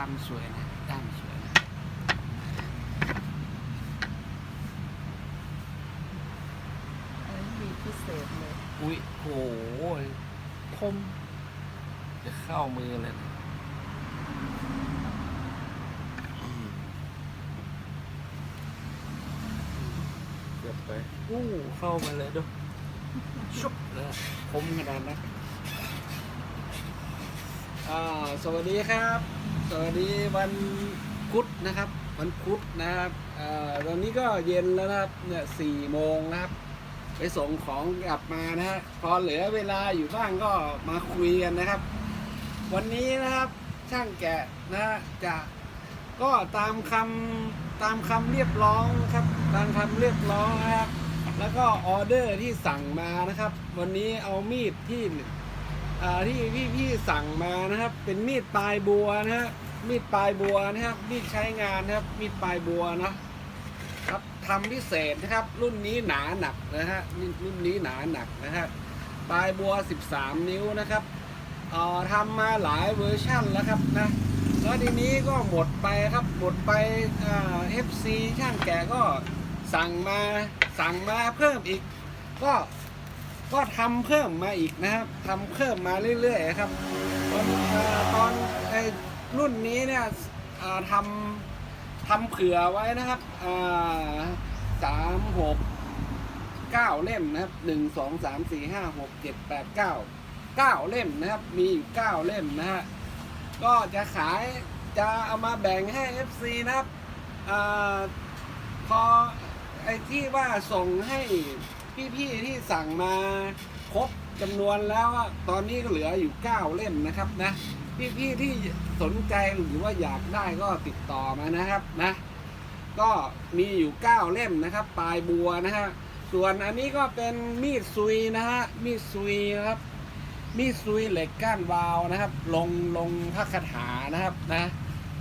ามสวยนะด้ามสวยนะอันนี้มีพิเศษเลย อุ้ยโหคม จะเข้ามือเลยนะอืมเกือบไปอู้เข้ามาเลยดูชุบเลยคมขนาดนั้นอ่าสวัสดีครับ สวัสดีวันพุธนะครับ วันพุธนะครับอตอนนี้ก็เย็นแล้วนะครับเนี่ยสี่โมงนะครับ ไปส่งของกลับมานะฮะพอเหลือเวลาอยู่บ้างก็มาคุยกันนะครับ วันนี้นะครับช่างแกะนะจะก็ตามคำตามคำเรียบร้องครับ ตามคำเรียบร้องนะครับ แล้วก็ออเดอร์ที่สั่งมานะครับ วันนี้เอามีดที่ ที่พี่พี่สั่งมานะครับ เป็นมีดปลายบัวนะฮะมีดปลายบัวนะครับมีดใช้งานนะครับ มีดปลายบัวนะครับทำพิเศษนะครับ รุ่นนี้หนาหนักนะฮะรุ่นนี้หนาหนักนะฮะปลายบัว 13 นิ้วนะครับเอ่อทำมาหลายเวอร์ชั่นแล้วครับนะแล้วทีนี้ก็หมดไปครับหมดไปเอ่า FC ช่างแกะก็สั่งมาสั่งมาเพิ่มอีก ก็ ก็ทำเพิ่มมาอีกนะครับทำเพิ่มมาเรื่อยๆครับตอนตอนไอ้รุ่นนี้เนี่ยทำทำเผื่อไว้นะครับสามหกเก้าเล่มนะครับหนึ่งสองสามสี่ห้าหกเจ็ดแปดเก้าเก้าเล่มนะครับ มีอยู่เก้าเล่มนะฮะก็จะขายจะเอามาแบ่งให้ FC นะครับอพอไอ้ที่ว่าส่งให้ พี่ๆที่สั่งมาครบจำนวนแล้วอะตอนนี้ก็เหลืออยู่เก้าเล่มนะครับนะพี่ๆที่สนใจหรือว่าอยากได้ก็ติดต่อมานะครับนะ ก็มีอยู่เก้าเล่มนะครับ ปลายบัวนะฮะส่วนอันนี้ก็เป็นมีดซุยนะฮะมีดซุยนะครับ มีดซุยเหล็กก้านวาวนะครับ ลงลงพระคาถานะครับนะ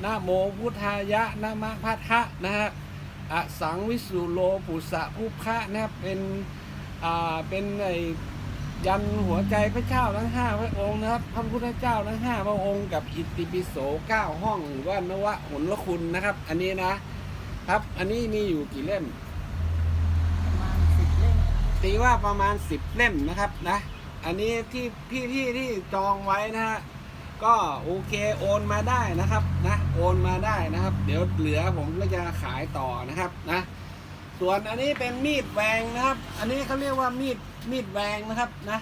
นะโมพุทธายะนะมะพัทะนะฮะ อสังวิสุโลปุสะภุพะนะครับเป็นอ่าเป็นไอยันหัวใจพระเจ้าทั้งห้าพระองค์นะครับพระพุทธเจ้าทั้งห้าพระองค์กับอิติปิโสเก้าห้องหรือว่านวะหนละคุณนะครับ อันนี้นะครับอันนี้มีอยู่กี่เล่มประมาณสิบเล่มตีว่าประมาณสิบเล่มนะครับนะ อันนี้ที่พี่พี่ที่จองไว้นะฮะ ก็โอเคโอนมาได้นะครับนะโอนมาได้นะครับ เดี๋ยวเหลือผมก็จะขายต่อนะครับนะส่วนอันนี้เป็นมีดแวงนะครับ อันนี้เขาเรียกว่ามีดมีดแวงนะครับนะ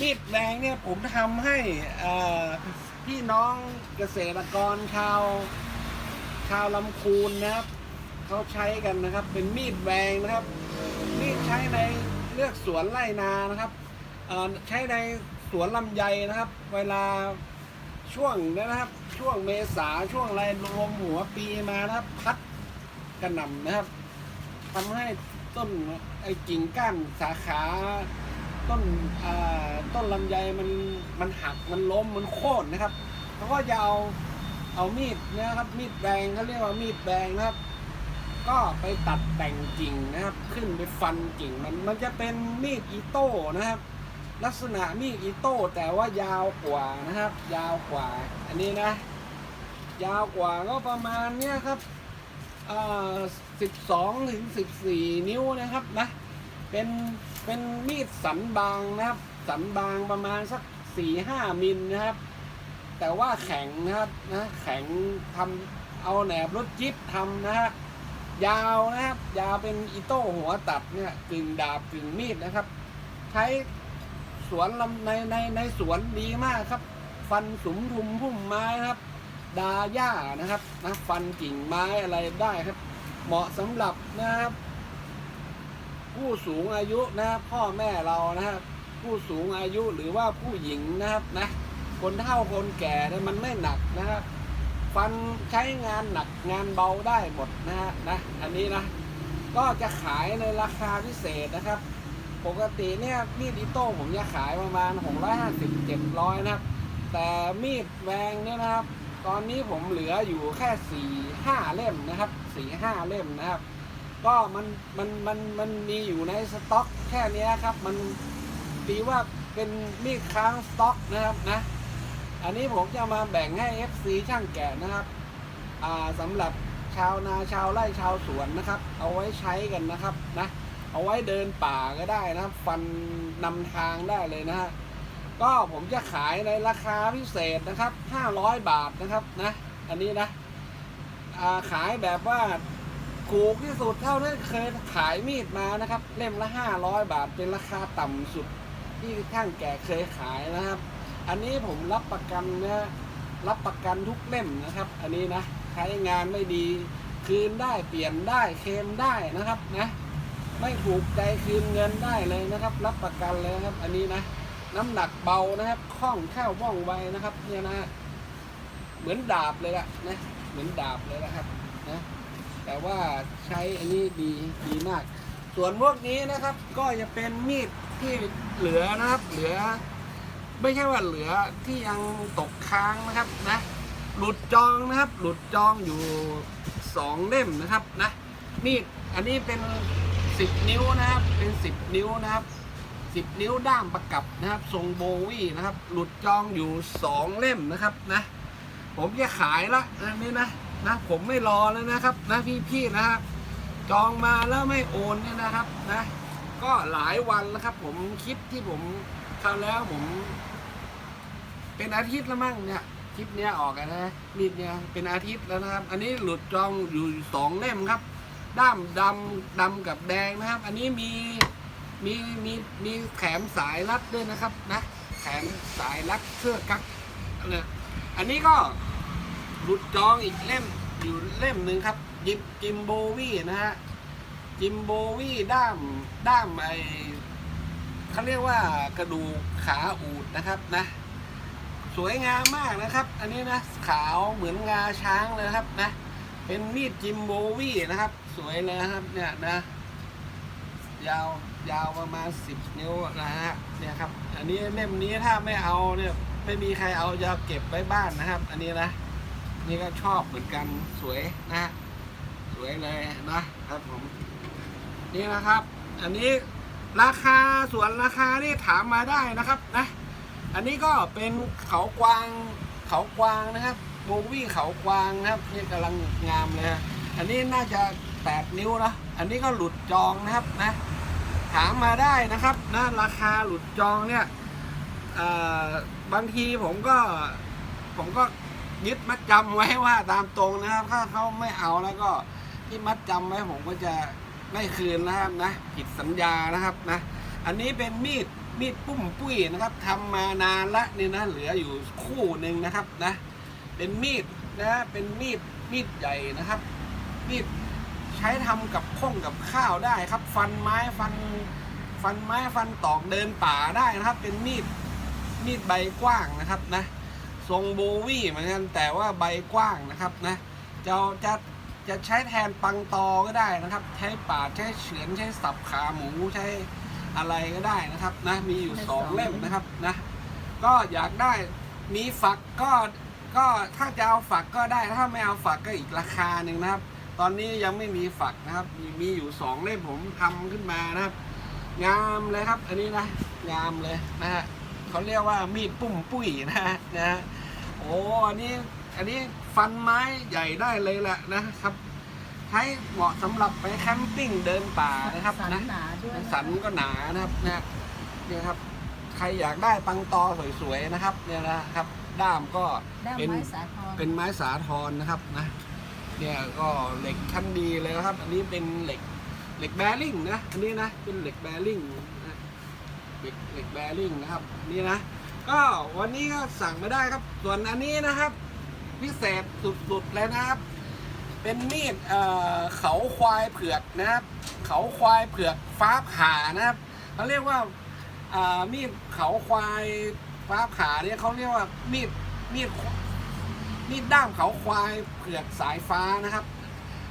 มีดแวงเนี่ยผมทำให้พี่น้องเกษตรกรชาวชาวลำคูนนะครับเขาใช้กันนะครับ เป็นมีดแวงนะครับ มีดใช้ในเลือกสวนไร่นานะครับใช้ในสวนลำไยนะครับ เวลา ช่วงนี้นะครับ ช่วงเมษาช่วงอะไรรวมหัวปีมานะครับ พัดกระหน่ำนะครับทำให้ต้นไอ้กิ่งก้านสาขา ต้นต้นลำไยมันมันหักมันล้มมันโค่นนะครับเขาก็จะเอาเอามีดนี่ยครับ มีดแบงเขาเรียกว่ามีดแบงนะครับ ก็ไปตัดแต่งกิ่งนะครับ ขึ้นไปฟันกิ่งมันมันจะเป็นมีดอีโต้นะครับ ลักษณะมีดอีโต้แต่ว่ายาวกว่านะครับ ยาวกว่า อันนี้นะ ยาวกว่าก็ประมาณเนี้ยครับสิบสองถึงสิบสี่นิ้วนะครับนะเป็นเป็นมีดสันบางนะครับ สันบางประมาณสักสี่ห้ามิลนะครับ แต่ว่าแข็งนะครับนะแข็งทำเอาแหนบรถจิ๊บทำนะฮะยาวนะครับ ยาวเป็นอีโต้หัวตัดเนี่ยกึ่งดาบกึ่งมีดนะครับ ใช้ สวนลำในในในสวนดีมากครับ ฟันสุมทุมพุ่มไม้ครับ ดาหญ้านะครับนะฟันกิ่งไม้อะไรได้ครับ เหมาะสำหรับนะครับ ผู้สูงอายุนะครับพ่อแม่เรานะครับ ผู้สูงอายุหรือว่าผู้หญิงนะครับนะคนเฒ่าคนแก่เนี่ยมันไม่หนักนะครับ ฟันใช้งานหนักงานเบาได้หมดนะฮะนะ อันนี้นะ ก็จะขายในราคาพิเศษนะครับ ปกติเนี่ยมีดอิโต้ผมจะขายประมาณ 650 700 นะครับ แต่มีดแวงเนี่ยนะครับ ตอนนี้ผมเหลืออยู่แค่สี่ห้าเล่มนะครับสี่ห้าเล่มนะครับ ก็มันมันมันมันมีอยู่ในสต็อกแค่นี้ครับ มันตีว่าเป็นมีดค้างสต็อกนะครับนะ อันนี้ผมจะมาแบ่งให้ FC ช่างแกะนะครับสำหรับชาวนาชาวไร่ชาวสวนนะครับ เอาไว้ใช้กันนะครับนะ เอาไว้เดินป่าก็ได้นะฟันนำทางได้เลยนะฮะก็ผมจะขายในราคาพิเศษนะครับ 500 บาทนะครับนะอันนี้นะาขายแบบว่าถูกที่สุดเท่าที่เคยขายมีดมานะครับ เล่มละ500 บาทเป็นราคาต่ำสุดที่ท่านแก่เคยขายนะครับ อันนี้ผมรับประกันนะรับประกันทุกเล่มนะครับ อันนี้นะใช้งานไม่ดี คืนได้เปลี่ยนได้เคมได้นะครับนะ ไม่ถูกใจคืนเงินได้เลยนะครับ รับประกันเลยนะครับ อันนี้นะ น้ำหนักเบานะครับคล่องแคล่วว่องไวนะครับ เนี่ยนะ เหมือนดาบเลยละนะเหมือนดาบเลยนะครับนะแต่ว่าใช้อันนี้ดีดีมาก ส่วนพวกนี้นะครับ ก็จะเป็นมีดที่เหลือนะครับ เหลือ ไม่ใช่ว่าเหลือที่ยังตกค้างนะครับนะหลุดจองนะครับ หลุดจองอยู่สองเล่มนะครับนะมีดอันนี้เป็น สิบนิ้วนะครับ เป็นสิบนิ้วนะครับสิบนิ้วด้ามประกับนะครับ ทรงโบวี่นะครับ หลุดจองอยู่สองเล่มนะครับนะ ผมจะขายละอันนี้นะนะ ผมไม่รอแล้วนะครับนะพี่ๆนะครับ จองมาแล้วไม่โอนเนี่ยนะครับนะ ก็หลายวันแล้วครับ ผมคิดที่ผมคราวแล้วผม เป็นอาทิตย์แล้วมั้งเนี่ยคลิปเนี้ยออกอะนะมีดเนี่ยเป็นอาทิตย์แล้วนะครับ อันนี้หลุดจองอยู่สองเล่มครับ ด้ามดำดำกับแดงนะครับ อันนี้มีมีมีมีแขนสายรัดด้วยนะครับนะแขนสายรัดเสื้อกั๊กเนี่ยอันนี้ก็หลุดจองอีกเล่มอยู่เล่มหนึ่งครับ จิมจิมโบวี่นะฮะจิมโบวี่ด้ามด้ามไอเขาเรียกว่ากระดูกขาอูดนะครับนะ สวยงามมากนะครับ อันนี้นะขาวเหมือนงาช้างเลยครับนะ เป็นมีดจิมโบวี่นะครับ สวยเลยนะครับเนี่ยนะ ยาวยาวประมาณสิบนิ้วนะฮะเนี่ยครับ อันนี้เล่มนี้ถ้าไม่เอาเนี่ยไม่มีใครเอาจะเก็บไว้บ้านนะครับ อันนี้นะนี่ก็ชอบเหมือนกันสวยนะฮะสวยเลยนะครับผมนี่นะครับ อันนี้ราคาส่วนราคานี่ถามมาได้นะครับนะ อันนี้ก็เป็นเขากวางเขากวางนะครับ โบวี่เขากวางนะครับนี่กำลังงามเลยฮะอันนี้น่าจะแปดนิ้วนะอันนี้ก็หลุดจองนะครับนะถามมาได้นะครับนะราคาหลุดจองเนี่ยบางทีผมก็ผมก็ยึดมัดจำไว้ว่าตามตรงนะครับ ถ้าเขาไม่เอาแล้วก็ที่มัดจำไว้ผมก็จะไม่คืนนะครับนะผิดสัญญานะครับนะอันนี้เป็นมีดมีดปุ้มปุ้ยนะครับทำมานานละนี่นะเหลืออยู่คู่หนึ่งนะครับนะ เป็นมีดนะเป็นมีดมีดใหญ่นะครับ มีดใช้ทำกับข้องกับข้าวได้ครับ ฟันไม้ฟันฟันไม้ฟันตอกเดินป่าได้นะครับ เป็นมีดมีดใบกว้างนะครับนะทรงโบวี่เหมือนกันแต่ว่าใบกว้างนะครับนะจะจะจะใช้แทนปังตอก็ได้นะครับ ใช้ปาดใช้เฉือนใช้สับขาหมูใช้อะไรก็ได้นะครับนะมีอยู่สองเล่มนะครับนะก็อยากได้มีฝักก็ ก็ถ้าจะเอาฝักก็ได้ถ้าไม่เอาฝักก็อีกราคาหนึ่งนะครับ ตอนนี้ยังไม่มีฝักนะครับ มีมีอยู่สองเล่มผมทำขึ้นมานะครับ งามเลยครับ อันนี้นะงามเลยนะฮะเขาเรียกว่ามีดปุ้มปุ้ยนะฮะนะฮะโอ้อันนี้อันนี้ฟันไม้ใหญ่ได้เลยแหละนะครับใช้เหมาะสำหรับไปแคมปิ้งเดินป่านะครับสันนะหนาด้วยสันก็หนานะครับนะเนี่ยครับ ใครอยากได้ปังตอสวยๆนะครับ เนี่ยนะครับ ด้ามก็ด้ามเป็นไม้สาทรเป็นไม้สาทรนะครับนะเนี่ยก็เหล็กชั้นดีเลยนะครับ อันนี้เป็นเหล็กเหล็กแบริ่งนะอันนี้นะเป็นเหล็กแบริ่งนะเหล็กเหล็กแบริ่งนะครับนี่นะก็วันนี้ก็สั่งมาได้ครับ ส่วนอันนี้นะครับ พิเศษสุดๆเลยนะครับ เป็นมีดเอ่อเขาควายเผือกนะครับ เขาควายเผือกฟ้าผ่านะครับเขาเรียกว่าอ่ามีดเขาควาย ฟ้าผ่าเนี่ยเขาเรียกว่ามีดมีดมีดด้ามเขาควายเผือกสายฟ้านะครับ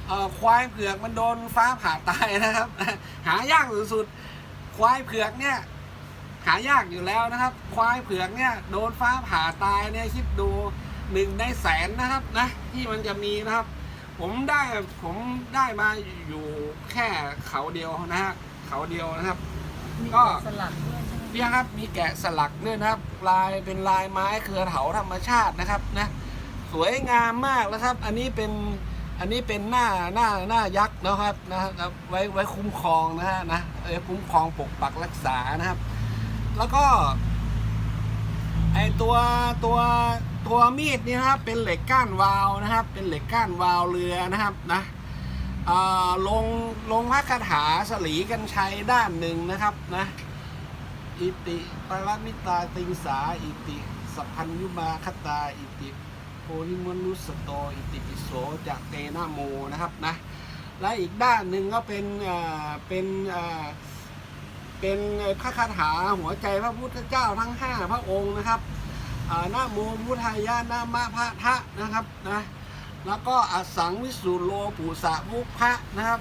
เอ่อควายเผือกมันโดนฟ้าผ่าตายนะครับ หายากสุดๆควายเผือกเนี่ยหายากอยู่แล้วนะครับ ควายเผือกเนี่ยโดนฟ้าผ่าตายเนี่ยคิดดูหนึ่งในแสนนะครับนะที่มันจะมีนะครับ ผมได้ผมได้มาอยู่แค่เขาเดียวนะฮะเขาเดียวนะครับ ก็สลักด้วย เนี่ยครับมีแกะสลักด้วยนะครับ ลายเป็นลายไม้เครือเถาธรรมชาตินะครับนะสวยงามมากนะครับ อันนี้เป็นอันนี้เป็นหน้าหน้าหน้ายักษ์นะครับนะครับไว้ไว้คุ้มครองนะฮะนะไว้คุ้มครองปกปักรักษานะครับ แล้วก็ไอตัวตัวตัวมีดนี่นะครับเป็นเหล็กก้านวาวนะครับ เป็นเหล็กก้านวาล์วเรือนะครับนะอ่าลงลงพระคาถาสลีกันชัยด้านหนึ่งนะครับนะ อิติปรมิตาติงสาอิติสัพพัญยุมาคตาอิติโพธิมนุสโตอิติปิโสจากเตนะโมนะครับนะและอีกด้านหนึ่งก็เป็นเป็นเป็นพระคาถาหัวใจพระพุทธเจ้าทั้งห้าพระองค์นะครับอ่าโมพุทธายะนามะพระทะนะครับนะแล้วก็อสังวิสุโลปุสะมุพะนะครับ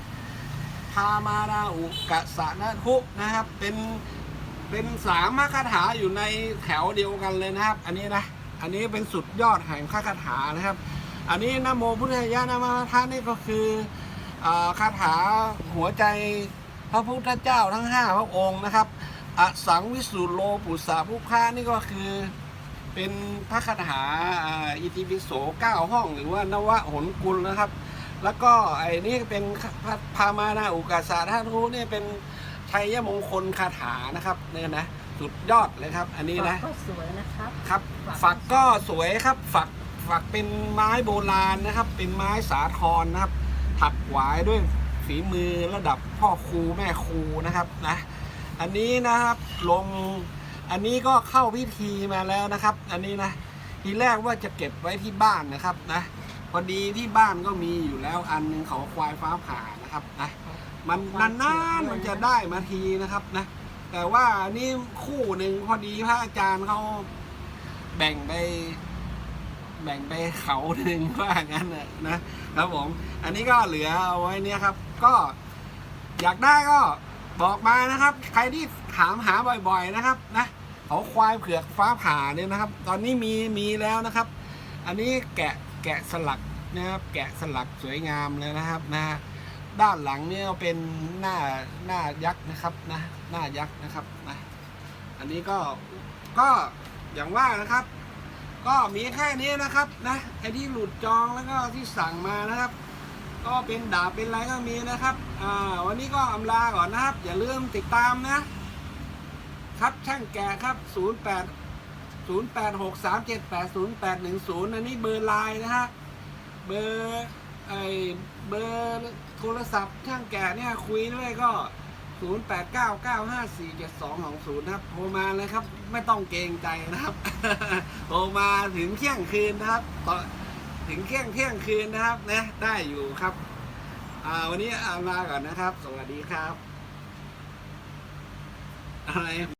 พามาราอุกะสะนะทุนะครับ เป็น เป็นสามมคาถาอยู่ในแถวเดียวกันเลยนะครับ อันนี้นะ อันนี้เป็นสุดยอดแห่งคาถานะครับ อันนี้นโมพุทธายะนามะพระทะนี่ก็คือคาถาหัวใจพระพุทธเจ้าทั้งห้าพระองค์นะครับอสังวิสุโลปุสาภุคานี่ก็คือเป็นพระคาถาอิติปิโสเก้าห้องหรือว่านวะหนกุลนะครับ แล้วก็ไอ้นี่เป็นพระพามานาอุกาสาธาทุนี่เป็น ชัยมงคลคาถานะครับเนี่ยนะสุดยอดเลยครับ อันนี้นะก็สวยนะครับครับ ฝักก็สวยครับฝักฝักเป็นไม้โบราณนะครับ เป็นไม้สาทรนะครับ ถักหวายด้วยฝีมือระดับพ่อครูแม่ครูนะครับนะอันนี้นะครับลงอันนี้ก็เข้าพิธีมาแล้วนะครับ อันนี้นะทีแรกว่าจะเก็บไว้ที่บ้านนะครับนะพอดีที่บ้านก็มีอยู่แล้วอันหนึงเขาควายฟ้าผ่านะครับนะ มันนานๆมันจะได้มาทีนะครับนะแต่ว่านี่คู่หนึ่งพอดีพระอาจารย์เขาแบ่งไป แบ่งไปเขาหนึ่งว่างั้นนะครับผม อันนี้ก็เหลือเอาไว้เนี่ยครับ ก็อยากได้ก็บอกมานะครับ ใครที่ถามหาบ่อย ๆนะครับนะเขาควายเผือกฟ้าผ่าเนี่ยนะครับ ตอนนี้มีมีแล้วนะครับ อันนี้แกะแกะสลักนะครับ แกะสลักสวยงามเลยนะครับนะฮะ ด้านหลังเนี่ยเป็นหน้าหน้ายักษ์นะครับนะหน้ายักษ์นะครับนะอันนี้ก็ก็อย่างว่านะครับ ก็มีแค่นี้นะครับนะไอ้ที่หลุดจองแล้วก็ที่สั่งมานะครับ ก็เป็นดาบเป็นไรก็มีนะครับอ่าวันนี้ก็อำลาก่อนนะครับ อย่าลืมติดตามนะ ครับช่างแก่ครับ 08 086 378 0810 อันนี้เบอร์ไลน์นะฮะเบอร์ ไอเบอร์โทรศัพท์ช่างแก่เนี่ยคุยด้วยก็ 0 8 9 9 5 4 7 2 2 0นะครับโทรมาเลยครับ ไม่ต้องเกรงใจนะครับ โทรมาถึงเที่ยงคืนนะครับต่อถึงเที่ยงเที่ยงคืนนะครับนะได้อยู่ครับ อ่าวันนี้อาลาก่อนนะครับ สวัสดีครับอะไร